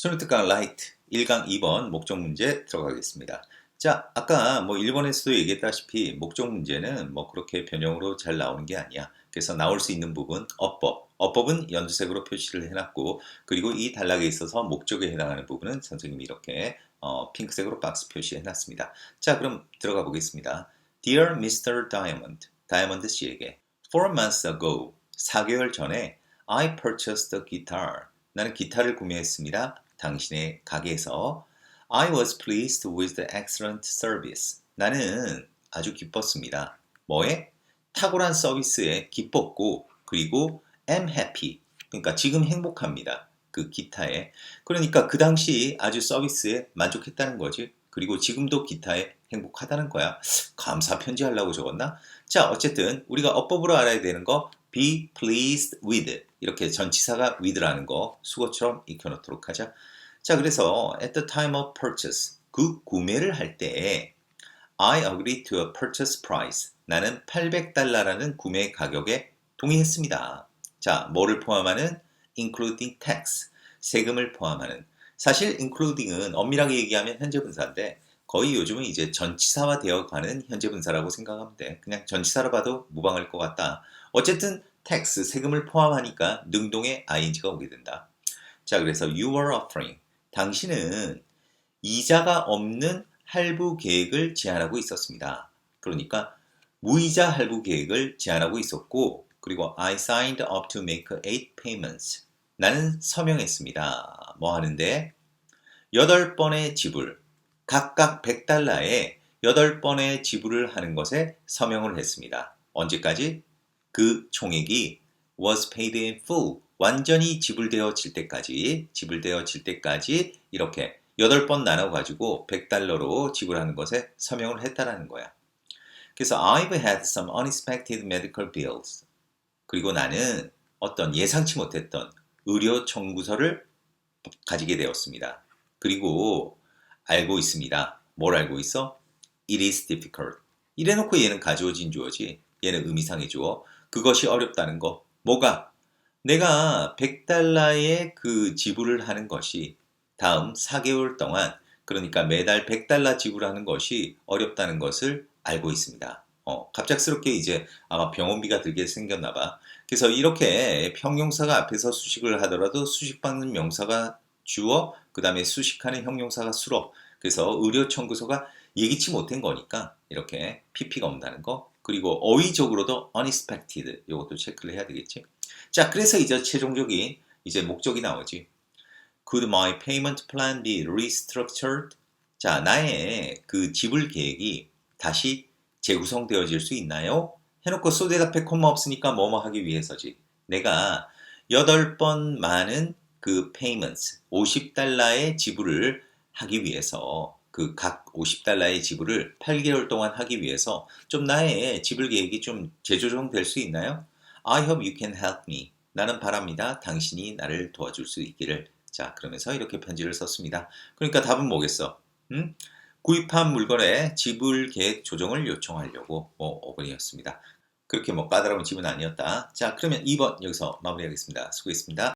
소노트강 라이트 1강 2번 목적 문제 들어가겠습니다. 자, 아까 뭐 1번에서도 얘기했다시피 목적 문제는 뭐 그렇게 변형으로 잘 나오는 게 아니야. 그래서 나올 수 있는 부분 어법. 어법은 연두색으로 표시를 해놨고 그리고 이 단락에 있어서 목적에 해당하는 부분은 선생님이 이렇게 어, 핑크색으로 박스 표시해놨습니다. 자, 그럼 들어가 보겠습니다. Dear Mr. Diamond, 다이아몬드 씨에게 Four months ago, 4개월 전에 I purchased a guitar. 나는 기타를 구매했습니다. 당신의 가게에서 I was pleased with the excellent service. 나는 아주 기뻤습니다. 뭐에? 탁월한 서비스에 기뻤고 그리고 am happy. 그러니까 지금 행복합니다. 그 기타에. 그러니까 그 당시 아주 서비스에 만족했다는 거지. 그리고 지금도 기타에 행복하다는 거야. 감사 편지 하려고 적었나? 자, 어쨌든 우리가 어법으로 알아야 되는 거 be pleased with 이렇게 전치사가 with라는 거 수거처럼 익혀놓도록 하자. 자, 그래서 at the time of purchase 그 구매를 할때 I agree to a purchase price 나는 800달러라는 구매 가격에 동의했습니다. 자, 뭐를 포함하는 including tax 세금을 포함하는 사실 including은 엄밀하게 얘기하면 현재 분사인데 거의 요즘은 이제 전치사화 되어가는 현재 분사라고 생각하면 돼. 그냥 전치사로 봐도 무방할 것 같다. 어쨌든 tax 세금을 포함하니까 능동의 ing가 오게 된다. 자, 그래서 you were offering 당신은 이자가 없는 할부 계획을 제안하고 있었습니다. 그러니까 무이자 할부 계획을 제안하고 있었고 그리고 I signed up to make eight payments. 나는 서명했습니다. 뭐 하는데? 8번의 지불, 각각 100달러에 8번의 지불을 하는 것에 서명을 했습니다. 언제까지? 그 총액이 was paid in full. 완전히 지불되어질 때까지, 지불되어질 때까지 이렇게 8번 나눠 가지고 100달러로 지불하는 것에 서명을 했다라는 거야. 그래서 I've had some unexpected medical bills. 그리고 나는 어떤 예상치 못했던 의료 청구서를 가지게 되었습니다. 그리고 알고 있습니다. 뭘 알고 있어? It is difficult. 이래놓고 얘는 가주어진 주어지. 얘는 의미상의 주어. 그것이 어렵다는 거. 뭐가? 내가 100달러의 그 지불을 하는 것이 다음 4개월 동안 그러니까 매달 100달러 지불하는 것이 어렵다는 것을 알고 있습니다. 어, 갑작스럽게 이제 아마 병원비가 들게 생겼나 봐. 그래서 이렇게 형용사가 앞에서 수식을 하더라도 수식받는 명사가 주어, 그 다음에 수식하는 형용사가 수로. 그래서 의료 청구서가 예기치 못한 거니까 이렇게 PP가 온다는 거. 그리고 어휘적으로도 unexpected 이것도 체크를 해야 되겠지. 자, 그래서 이제 최종적인 이제 목적이 나오지. Could my payment plan be restructured? 자, 나의 그 지불 계획이 다시 재구성되어질 수 있나요? 해놓고 소대답에 콤마 없으니까 뭐뭐 하기 위해서지. 내가 8번 많은 그 payments, 50달러의 지불을 하기 위해서 그 각 50달러의 지불을 8개월 동안 하기 위해서 좀 나의 지불 계획이 좀 재조정될 수 있나요? I hope you can help me. 나는 바랍니다. 당신이 나를 도와줄 수 있기를. 자, 그러면서 이렇게 편지를 썼습니다. 그러니까 답은 뭐겠어? 음? 구입한 물건의 지불 계획 조정을 요청하려고 뭐 어근이었습니다. 그렇게 뭐 까다로운 집은 아니었다. 자, 그러면 2번 여기서 마무리하겠습니다. 수고했습니다.